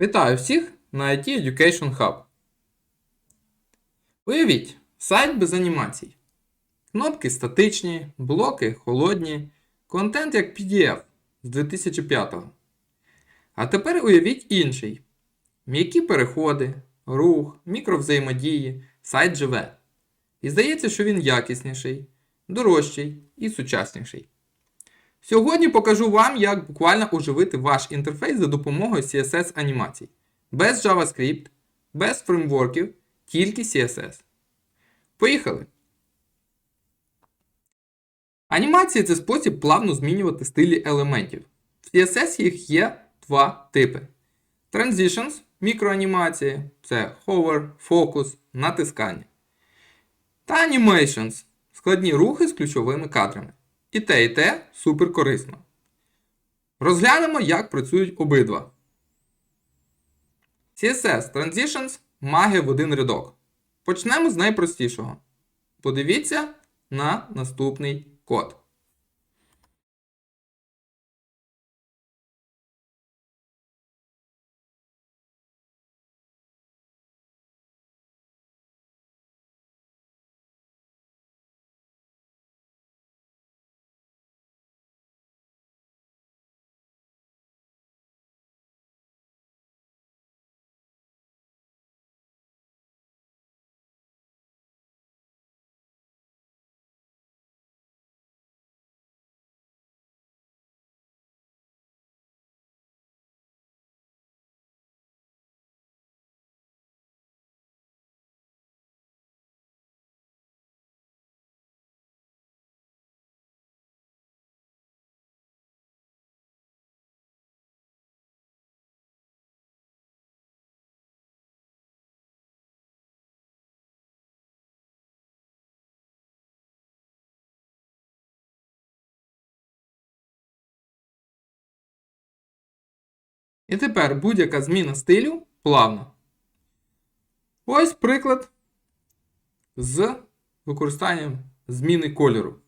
Вітаю всіх на IT Education Hub. Уявіть, сайт без анімацій. Кнопки статичні, блоки холодні, контент як PDF з 2005-го. А тепер уявіть інший: м'які переходи, рух, мікровзаємодії, сайт живе. І здається, що він якісніший, дорожчий і сучасніший. Сьогодні покажу вам, як буквально оживити ваш інтерфейс за допомогою CSS анімацій. Без JavaScript, без фреймворків, тільки CSS. Поїхали! Анімації це спосіб плавно змінювати стилі елементів. В CSS їх є два типи: Transitions мікроанімації це hover, focus, натискання. Та Animations складні рухи з ключовими кадрами. І те, і те супер корисно. Розглянемо, як працюють обидва. CSS Transitions маги в один рядок. Почнемо з найпростішого. Подивіться на наступний код. І тепер будь-яка зміна стилю плавна. Ось приклад з використанням зміни кольору.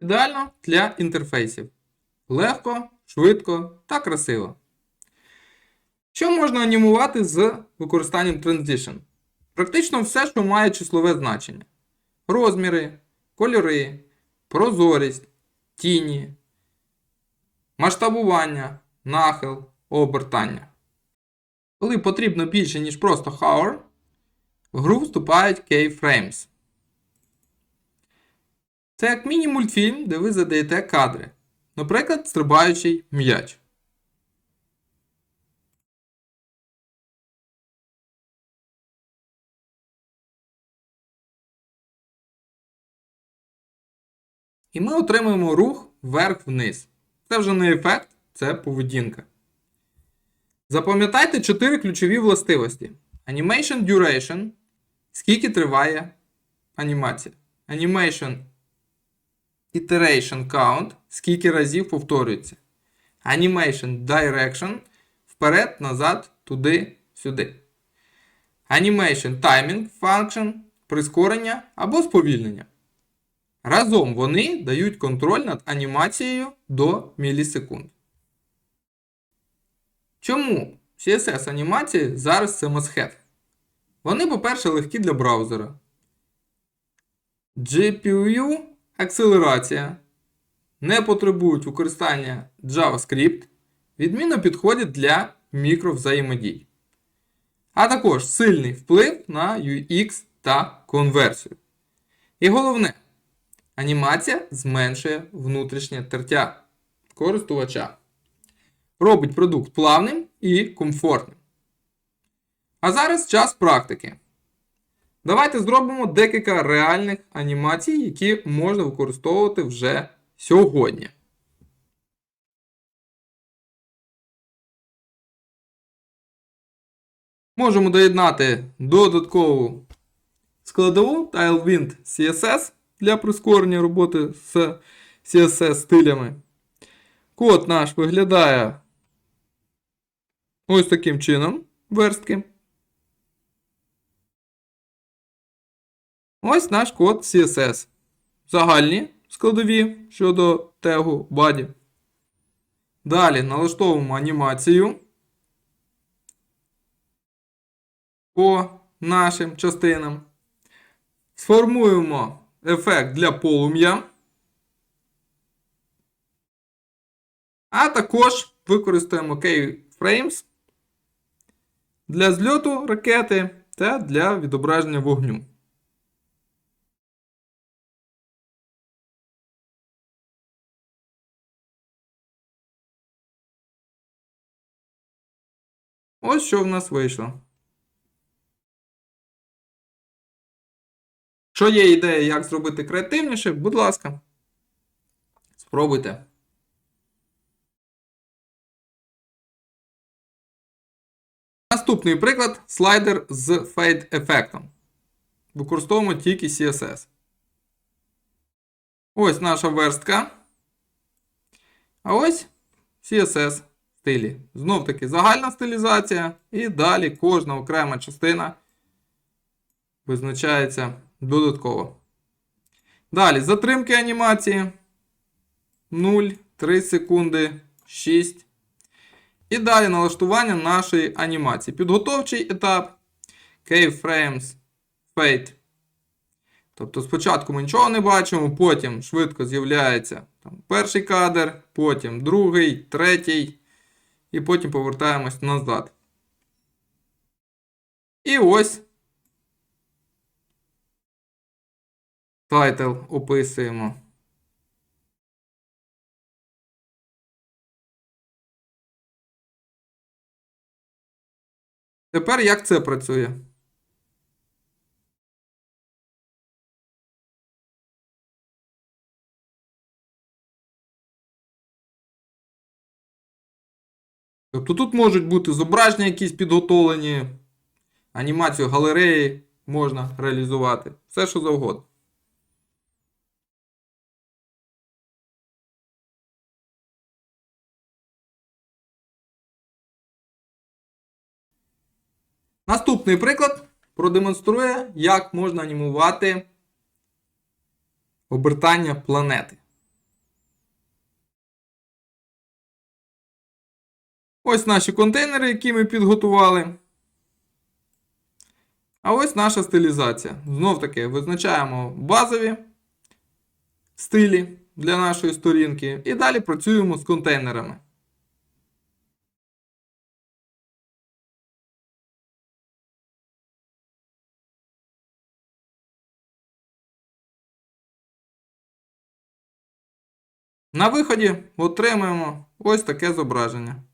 Ідеально для інтерфейсів. Легко, швидко та красиво. Що можна анімувати з використанням Transition? Практично все, що має числове значення: розміри, кольори, прозорість, тіні, масштабування, нахил, обертання. Коли потрібно більше, ніж просто hour, в гру вступають keyframes. Це як міні-мультфільм, де ви задаєте кадри. Наприклад, стрибаючий м'яч. І ми отримуємо рух вверх-вниз. Це вже не ефект, це поведінка. Запам'ятайте 4 ключові властивості: Animation Duration. Скільки триває анімація. Animation Iteration Count, скільки разів повторюється. Animation Direction вперед, назад, туди, сюди. Animation Timing Function прискорення або сповільнення. Разом вони дають контроль над анімацією до мілісекунд. Чому CSS анімації зараз це must-have? Вони, по-перше, легкі для браузера. GPU акселерація, не потребують використання JavaScript, відмінно підходять для мікровзаємодій. А також сильний вплив на UX та конверсію. І головне, анімація зменшує внутрішнє тертя користувача. Робить продукт плавним і комфортним. А зараз час практики. Давайте зробимо декілька реальних анімацій, які можна використовувати вже сьогодні. Можемо доєднати додаткову складову Tailwind CSS для прискорення роботи з CSS стилями. Код наш виглядає ось таким чином верстки. Ось наш код CSS. Загальні складові щодо тегу body. Далі налаштовуємо анімацію по нашим частинам. Сформуємо ефект для полум'я. А також використаємо keyframes для зльоту ракети та для відображення вогню. Ось що в нас вийшло. Що є ідея, як зробити креативніше, будь ласка, спробуйте. Наступний приклад слайдер з Fade ефектом. Використовуємо тільки CSS. Ось наша верстка. А ось CSS стилі. Знов таки загальна стилізація. І далі кожна окрема частина визначається додатково. Далі затримки анімації 0, 3 секунди, 6. І далі налаштування нашої анімації. Підготовчий етап Keyframes Fade. Тобто спочатку ми нічого не бачимо, потім швидко з'являється перший кадр, потім другий, третій. І потім повертаємось назад. І ось тайтл описуємо. Тепер як це працює? Тобто тут можуть бути зображення якісь підготовлені, анімацію галереї можна реалізувати. Все, що завгодно. Наступний приклад продемонструє, як можна анімувати обертання планети. Ось наші контейнери, які ми підготували. А ось наша стилізація. Знов таки визначаємо базові стилі для нашої сторінки. І далі працюємо з контейнерами. На виході отримаємо ось таке зображення.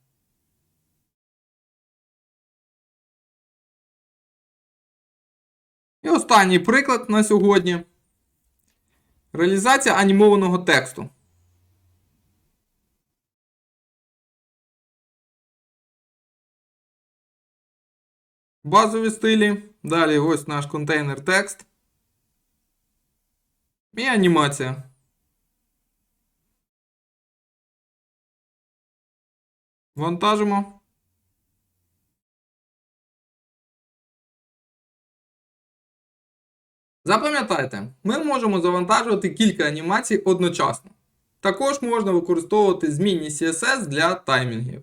І останній приклад на сьогодні. Реалізація анімованого тексту. Базові стилі. Далі ось наш контейнер текст. І анімація. Вантажимо. Запам'ятайте, ми можемо завантажувати кілька анімацій одночасно. Також можна використовувати змінні CSS для таймінгів.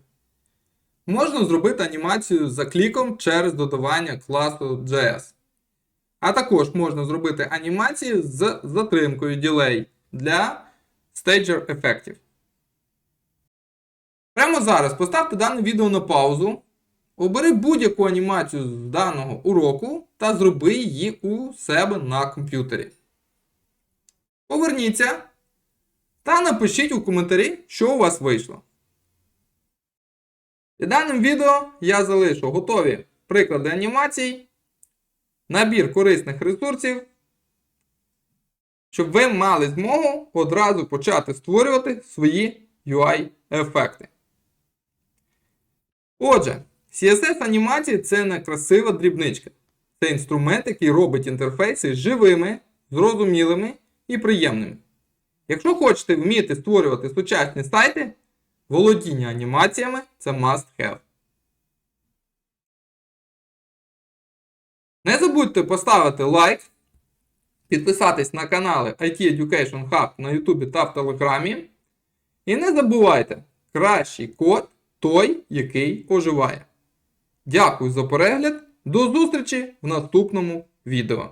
Можна зробити анімацію за кліком через додавання класу JS. А також можна зробити анімації з затримкою Delay для стейджер ефектів. Прямо зараз поставте дане відео на паузу. Обери будь-яку анімацію з даного уроку та зроби її у себе на комп'ютері. Поверніться та напишіть у коментарі, що у вас вийшло. Під даним відео я залишу готові приклади анімацій набір корисних ресурсів, щоб ви мали змогу одразу почати створювати свої UI-ефекти. Отже, CSS анімації це не красива дрібничка. Це інструмент, який робить інтерфейси живими, зрозумілими і приємними. Якщо хочете вміти створювати сучасні сайти, володіння анімаціями це must have. Не забудьте поставити лайк, підписатись на канали IT Education Hub на YouTube та в Телеграмі. І не забувайте, кращий код той, який оживає. Дякую за перегляд. До зустрічі в наступному відео.